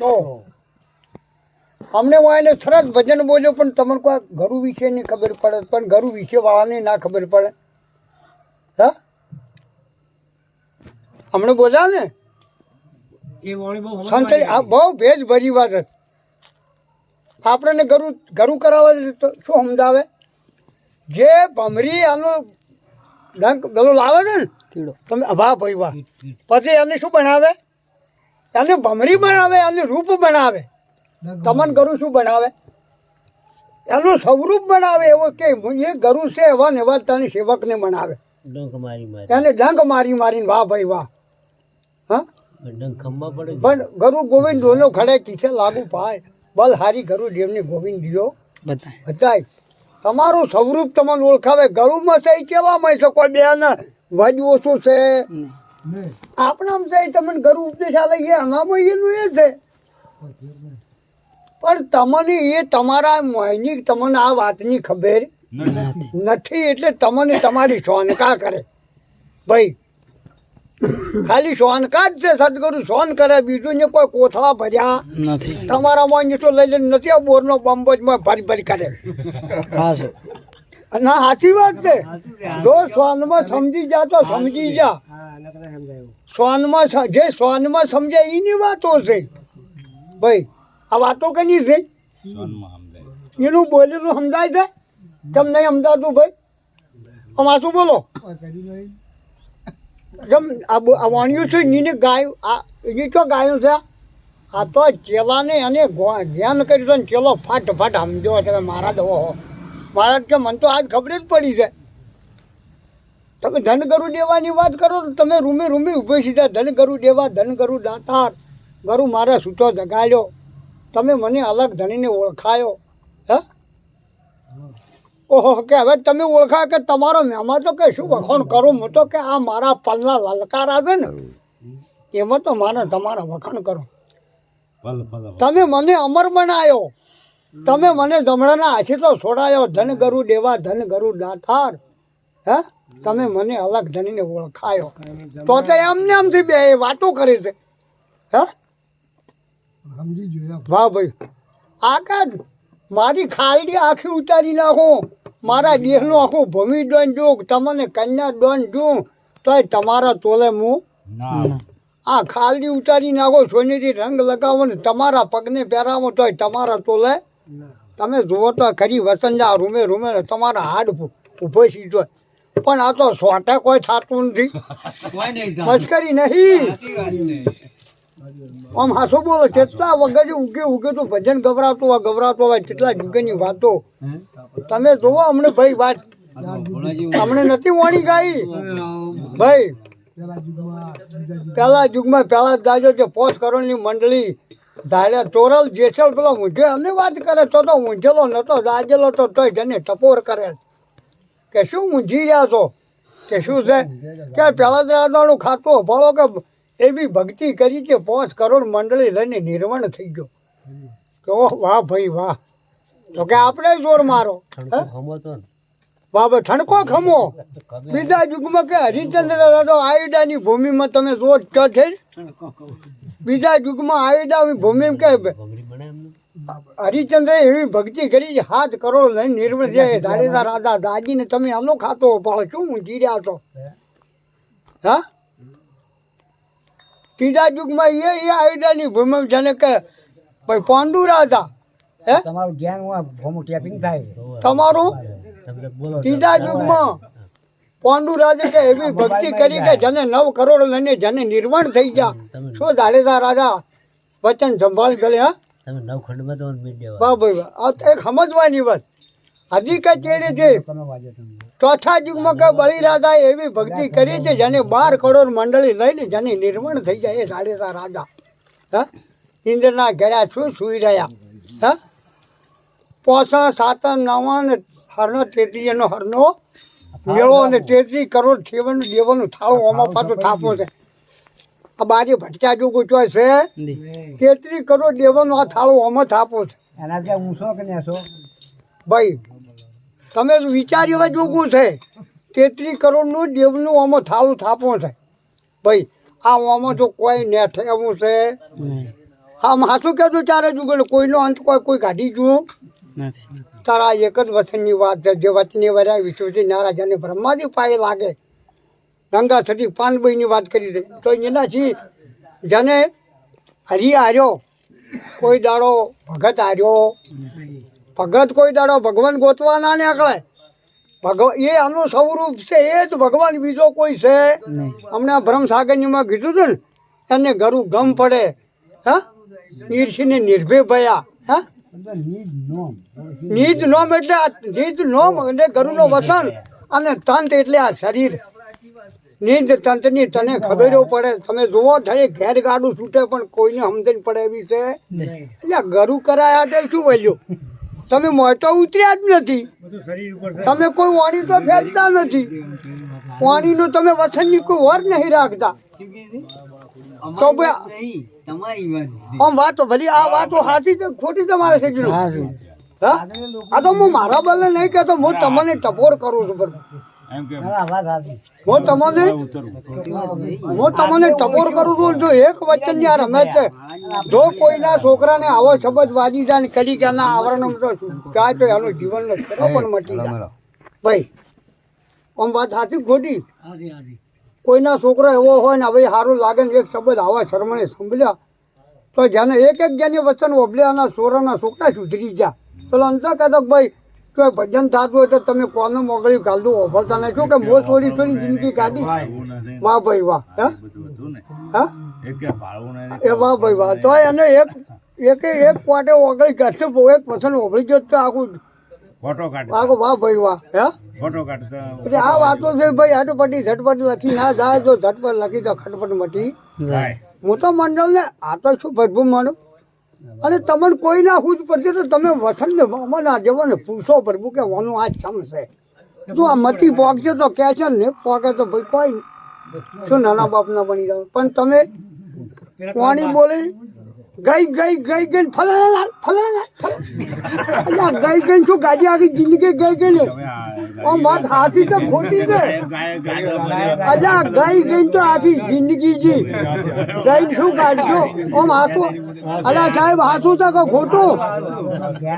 તો અમને એને સરસ ભજન બોલ્યો પણ તમને કોઈ ગરુ વિશે નહીં ખબર પડે પણ ગરુ વિશે વાળાને ના ખબર પડે. હા? હમણે બોલ્યા ને એ વાણી બહુ સંત આ બહુ ભેજ ભરી વાત છે આપણને ગરુ ગરુ કરાવે તો શું સમજાવે? જે ભમરી આનો ડંક પેલો લાવે છે ને કીડો. તમે વાહ ભાઈ વાહ પછી એને શું બનાવે? એને ભમરી બનાવે એનું રૂપ બનાવે. તમને ગરુ શું બનાવે? એનું સ્વરૂપ બનાવે એવો કે એ ગરુ છે એવા ને એવા તને સેવકને બનાવે ડંખ મારી મારી. એને ડંખ મારી મારીને વાહ ભાઈ વાહ. હા? પણ ગરુ ગોવિંદ ડોલો ખડે કિસે લાગુ પાય બલ હારી ગરુ દેવને ગોવિંદ દિયો. બતાય. તમારું સ્વરૂપ તમને ઓળખાવે. ગરુમાં સહી કેવામાં મળશે કોઈ બે ને વજ ઓછું છે. આપણામ છે તમને ગરુ ઉપદેશ આલે છે આનામાં એનું એ છે. પણ તમને એ તમારા મોયની તમને આ વાતની ખબર નથી. એટલે તમને તમારી શોનકા કરે. ભાઈ ખાલી શોનકા જ છે સદગુરુ શોન કરે બીજું ને કોઈ કોથળા ભર્યા નથી. તમારા મોય તો લઈ લઈને નથી આ બોરનો બંબો જ ભરી ભરી કરે. હા સર. ના સાચી વાત છે. જો સ્વાનમાં સમજી જા તો સમજી જા. શ્વાનમાં જે શ્વાનમાં સમજે એની વાતો છે. ભાઈ આ વાતો કની છે? એનું બોલેલું સમજાય છે? કેમ નહીં સમજાતું ભાઈ? આમાં શું બોલો? જેમ આ વાણિયું છે નીને ગાયું આ એ તો ગાયું છે? આ તો ચેલાને અને ગો- જ્ઞાન કર્યું છે ને ચેલો ફાટ ફાટ સમજો છે મારા જ ઓહો. મહારાજ કે મને તો આજ ખબર જ પડી છે. તમે ધન ગરુ દેવાની વાત કરો તો તમે રૂમે રૂમે ઊભી સીધા ધન ગરુ દેવા ધન ગરુ દાતાર ગરુ મારે સૂતો જગાડ્યો. તમે મને અલગ ધણીને ઓળખાયો. હે? ઓહો કે હવે તમે ઓળખા કે તમારો મહેમાન તો કે શું વખાણ કરું? હું તો કે આ મારા પલના લલકાર આવે ને. એમાં તો મારે તમારા વખાણ કરો. તમે મને અમર બનાવ્યો તમે મને જમણાના હાથી તો છોડાયો ધન ગરુ દેવા ધન ગરુ દાતાર. હે? તમે મને અલગ ધનીને ઓળખાયો. તો તો એમને એમથી બે વાતો કરી છે. હે? વાહ ભાઈ. આ કા મારી ખાલડી આખી ઉતારી નાખો. મારા દેહનું આખું ભૂમિ દોન જોઉં તમને કન્યા દોન જોઉં તોય તમારા તોલે હું આ ખાલડી ઉતારી નાખો સોનેરી રંગ લગાવો ને તમારા પગને પહેરાવો તોય તમારા તોલે તમે જુઓ તો ખરી વસંજા રૂમે રૂમે તમારા હાડ ઊભો સીધો પણ આ તો સોટે કોઈ થતું નથી. મશ્કરી નહીં. આમ હાસો બોલો કેટલા વગર ઉગે ઉગે તો ભજન ગભરાતો હોય ગભરાતો હોય કેટલા જુગેની વાતો. તમે જોવો અમને ભાઈ વાત. અમને નથી વાણી ગાઈ. ભાઈ પેલા યુગમાં પેલા દાજો જે પોસ કરોડની મંડળી ધારે તોરલ જેસલ પેલો ઊંઝે એમની વાત કરે તો તો ઊંઝેલો નતો દાજેલો તો તોય જને ટપોર કરે કે શું ઊંઝી રહ્યા છો? કે શું છે? કે પેલા દાદાનું ખાતું ભળો કે એવી ભક્તિ કરી કે પાંચ કરોડ મંડળી લઈને નિર્વાણ થઈ ગયો. કે ઓહ વાહ ભાઈ વાહ. તો કે આપણે જોર મારો ભાઈ ઠણકો ખમો. બીજા યુગમાં કે હરિચંદ્ર રાડો આયુડાની ભૂમિમાં તમે રોજ છે બીજા યુગમાં આયુડાની ભૂમિ કે હરિચંદ્ર એવી ભક્તિ કરી છે હાથ કરોડ લઈને નિર્મળ છે ધારેદાર રાજા દાજીને તમે આમનો ખાતો પાડો શું હું રહ્યા છો? હા? ત્રીજા યુગમાં એ એ આયુધાની ભૂમિ જેને કે ભાઈ પાંડુ રાજા હે? તમારું જ્ઞાન હું ભોમું ટેપિંગ થાય તમારું? ત્રીજા યુગમાં પાંડુ રાજે કે એવી ભક્તિ કરી કે જેને નવ કરોડ લઈને જેને નિર્માણ થઈ ગયા. શું ધારેદાર રાજા વચન સંભાળ ગયે હા? તમે નવ ખંડમાં તો વાહ ભાઈ આ એક સમજવાની વાત. હજી કે ચેડે છે? તમે વાજો તમે ચોથા યુગમાં કે બલિરાજાએ એવી ભક્તિ કરી છે જેને બાર કરોડ મંડળી લઈને જેને નિર્માણ થઈ જાય એ જાડેજા રાજા. હા? ઇન્દ્રના ઘેરા શું સુઈ રહ્યા? હા? પોસા સાતન નવા ને હરનો તેત્રી એનો હરનો મેળો અને તેત્રી કરોડ થેવાનું દેવાનું થાળું આમાં પાછો થાપો છે. આ બાજુ ભટક્યા જોગું ચોય છે. તેત્રી કરોડ દેવાનું આ થાળું આમાં થાપો છે. એના ત્યાં શું કે છો ભાઈ તમે વિચાર્યું જોગું છે. તેત્રીસ કરોડનું દેવનું આમાં થાળું થાપો છે. ભાઈ આ આમાં તો કોઈ નેઠે એવું છે. હા માથું કહેતું ચારે જુગલ કોઈનો અંત કોઈ કોઈ કાઢી જુઓ તારા એક જ વચનની વાત છે જે વચને વર્યા વિશ્વથી નારાજ અને બ્રહ્માજી પાયે લાગે. ગંગા થતી પાનબાઈની વાત કરી દે તો એનાથી જેને હરી હાર્યો કોઈ દાડો ભગત હાર્યો ભગત કોઈ દાડો ભગવાન ગોતવા ના નીકળે ભગવ એ આનું સ્વરૂપ છે એ જ ભગવાન બીજો કોઈ છે? હમણાં ભ્રમસાગરજીમાં કીધું હતું ને એને ગરું ગમ પડે. હા? નિર્ષિને નિર્ભય ભયા. હા? નીજ નોમ. નીજ એટલે આ નીજ નોમ એટલે ગરુનો વસન અને તંત એટલે આ શરીર. નીજ તંતની તને ખબર પડે. તમે જુઓ થાય ઘેર ગાડું છૂટે પણ કોઈને સમજણ પડે એવી છે. એટલે ગરુ કરાયા તે શું બોલ્યું? તમે મોટો ઉતર્યા જ નથી. તમે કોઈ વાણી તો ફેંકતા નથી. વાણીનું તમે વસનની કોઈ વર નહીં રાખતા. તો ભાઈ આમ વાતો ભલી આ વાતો સાચી છે ખોટી તમારે છે આ તો હું મારા બદલે નહીં કહેતો હું તમને ટપોર કરું છું હા વાત સાચી હું તમને હું તમને ટપોર કરું છું જો એક વચનની આ રમત છે. જો કોઈના છોકરાને આવો શબ્દ વાજી જાય ને કડી ગયા ના આવરણ તો જાય તો એનું જીવન પણ મટી જાય. ભાઈ આમ વાત સાચી ખોટી? કોઈના છોકરો એવો હોય ને, હવે સારું લાગે ને, એક શબ્દ આવા શર્મણે સંભળ્યા. તો જેને એક એક જેની વચન ઓબલ્યાના સોરાના છોકરા સુધરી ગયા. પેલો અંતર કહેતો ભાઈ તો ભજન થતું હોય તો તમે કોનું મોકલ્યું કાલતું ઓફરતા નહીં. શું કે મોજ થોડી થોડી જિંદગી કાઢી? વાહ ભાઈ વાહ. હા? એ વાહ ભાઈ વાહ. તો એને એક એક એક પોટે ઓગળી કાઢશે એક વચન ઓગળી ગયો તો આખું ફોટો કાઢ આખું વાહ ભાઈ વાહ હા? ફોટો કાઢતા. એટલે આ વાતો છે ભાઈ હટપટી ઝટપટ લખી ના જાય તો ઝટપટ લખી તો ખટપટ મટી. જાય. હું તો મંડળને આ તો શું પ્રભુ માનું? અને તમને કોઈ ના હું જ પડશે તો તમે વસન ને મને આ જવાને પૂછો પ્રભુ કે વાનું આ છે. જો આ મતી પોગશે તો કે છે ને પોકે તો ભાઈ કોઈ શું નાના બાપના બની જાવ પણ તમે કોણી બોલે? ગઈ ગઈ ગઈ ગઈ, ફલાણા ફલાણા અલ્યા, ગઈ ગઈ, શું ગાડી આખી જિંદગી ગઈ ગઈ આમ વાત હાથી તો ખોટી છે. અલ્યા, ગઈ ગઈ તો આખી જિંદગી જી. ગઈ શું કાઢશો આમ હાથું અલ્યા, સાહેબ, હાથું તો ખોટું.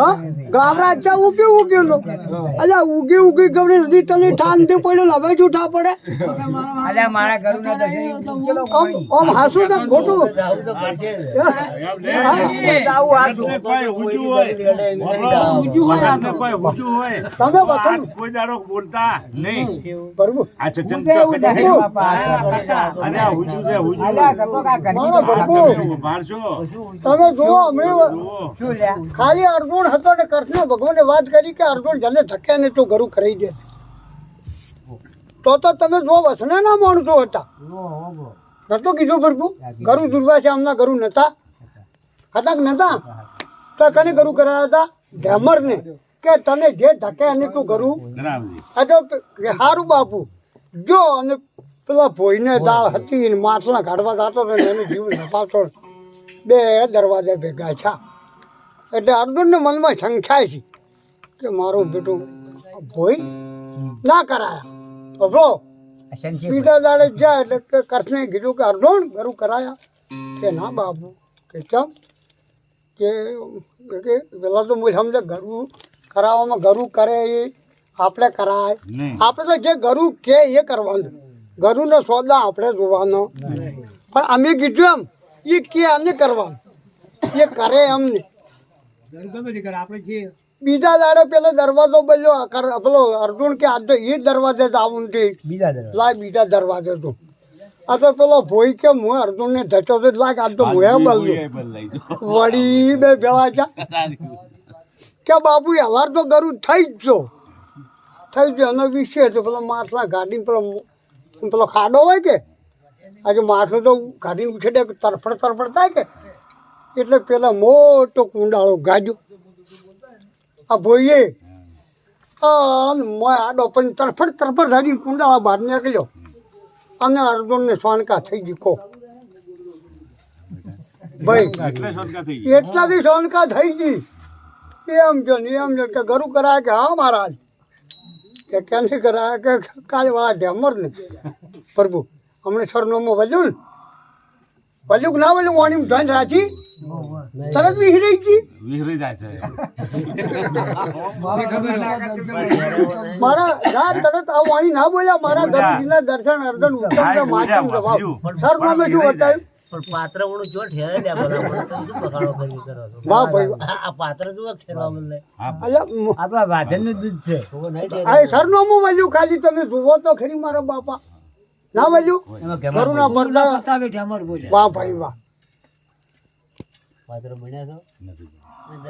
હા? ગામડા ચા ઉગી ઉગી લો. અલે ઉગી ઉગી ગવરી નદી તને ઠાન દે પડ્યો લવે જૂઠા પડે. અલે મારા ઘર ના દે ઓમ આમ તો ખોટું. આવું હાચું. પાય ઊંચું હોય. ભગતને પાય ઊંચું હોય. તમે વચન કોઈ દાડો બોલતા નહીં. પ્રભુ. આ ચચન તો કદી હે. બાપા. અને આ ઊંચું છે ઘરની મારો. પ્રભુ. તમે અમે જુઓ? હમણાં લ્યા? ખાલી અર્જુન હતો ને કૃષ્ણ ભગવાને વાત કરી કે અર્જુન જને ધકે ને તો ગરુ કરી દે. તો તો તમે જો વસનાના માણસો હતા. નતો કીધું પ્રભુ ગરુ દુર્વા છે, આમના ગરુ નતા. હતા કે નતા? તો કને ગરુ કરાયા હતા? ઢેમર ને કે તને જે ધકે અને તું ગરુ આ હારું બાપુ. જો, અને પેલા ભોઈને દાળ હતી માટલા કાઢવા જતો એનું જીવ નપાવતો બે દરવાજા ભેગા છે એટલે અર્જુનને મનમાં શંખાય છે કે મારું બેટો ભોય ના કરાયા. તો બીજા દાડે જાય એટલે કે કૃષ્ણે કીધું કે અર્જુન ઘરું કરાયા. કે ના બાબુ કે કેમ? કે કે પેલા તો હું સમજે ઘરું કરાવવામાં ઘરું કરે એ આપણે કરાય. આપણે તો જે ગરુ કે એ કરવાનું. ગરુનો સોદા આપણે જોવાનો. પણ અમે કીધું એમ એ કે અમને કરવાનું. એ કરે એમને બીજા દાડે પેલો દરવાજો બોલ્યો કર- પેલો અર્જુન કે આજે એ દરવાજે જ આવું છે બીજા લાય બીજા દરવાજે તો. આ તો પેલો ભોઈ કે હું અર્જુનને ધચો તો લાગ આજ તો બદલાઈ ગયો. વળી બે ભેળા જા કે બાપુ હલાર તો ગરું થઈ જ જો થઈ જ એનો વિષય છે પેલો માછલા ગાડીને પેલો પેલો ખાડો હોય કે? આજે માછલો તો ગાડી ઉછેડે તરફડ તરફડ થાય કે? એટલે પેલા મોટો કુંડાળો ગાજો આ ભોઈએ આ મોય આડો પણ તરફડ તરફડ ગાડીને કુંડાળા બહાર નીકળ્યો. અને અર્જુનને સોનકા થઈ ગઈ કો. ભાઈ એટલાથી સોનકા થઈ ગઈ. એમ જો ને એમ જો કે ગરુ કરાય કે હા મહારાજ. કે કેને કરાય કે કાલે વાળા ઢેમર ને. પ્રભુ હમણે સરનામું વધ્યું ને. કે ના વધ્યું વાણી ધન રાખી. તરત વિહરી ગઈ વિહરી જાય છે. મારા ના તરત આ વાણી ના બોલ્યા. મારા ગરુજીના દર્શન અર્ધન ઉત્તમ માચમ જવાબ. સર નામે શું બતાવ્યું? પણ પાત્ર ઓળું જો ઠેરે લે બરાબર તો શું બખાડો કરી કરો છો? વાહ ભાઈ આ પાત્ર જો ખેરવા મને આ તો વાઘનનું દૂધ છે. આ સરનામું મળ્યું ખાલી તમે જુઓ તો ખરી મારા બાપા. ના મળ્યું ગેમા કરુણા પડતા વાહ ભાઈ વાહ. પાત્ર બન્યા છો?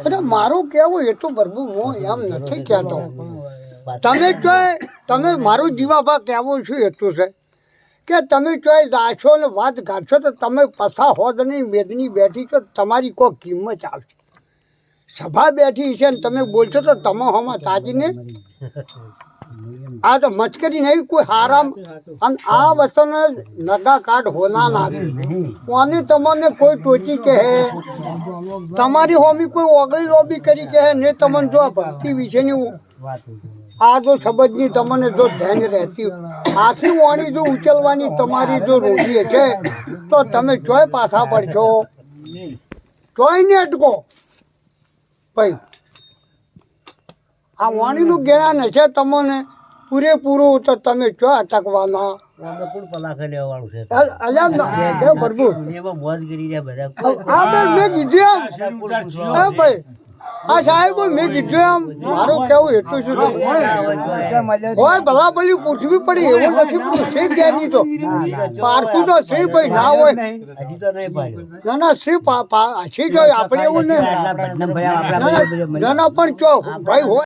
અરે મારું કેવું એટલું ભરવું હું એમ નથી કહેતો. તમે ચોય તમે મારું જીવાભા કહેવું છું એટલું છે? કે તમે ચોય જાશો ને વાત કાઢશો તો તમે પસા હોદ નહીં મેદની બેઠી છો તમારી કોઈ કિંમત આવશે. સભા બેઠી છે ને તમે બોલશો તો તમે હમા તાજીને આ તો મચકરી નહીં કોઈ હારામ. અને આ વસ્તુને નગા કાઢ હોના ના કોને તમને કોઈ ટોચી કહે? તમારી હોમી કોઈ ઓગળી લોબી કરી કહે? ને તમને જો ભક્તિ વિશેની આ જો શબ્દની તમને જો ધ્યાન રહેતી આખી વાણી જો ઉચલવાની તમારી જો રોજી છે તો તમે ચોય પાછા પડશો. ચોય ને અટકો. ભાઈ આ વાણીનું જ્ઞાન હશે તમને પૂરેપૂરું તો તમે અટકવાના? છે? અલ- અલ્યા ના, હે પ્રભુ દુનિયામાં મોજ કરી રહ્યા બધા. હા. બેન મેં કીધું એમ. હા ભાઈ. આ સાહેબ મેં કીધું એમ. મારું કેવું એટલું શું હોય ભલા ભલી પૂછવી પડી એવું નથી જ્ઞાની તો? પારખું તો છે ભાઈ? ના હોય. ના ના છે છે જો આપણે એવું નહીં. ના પણ ચો ભાઈ હોય.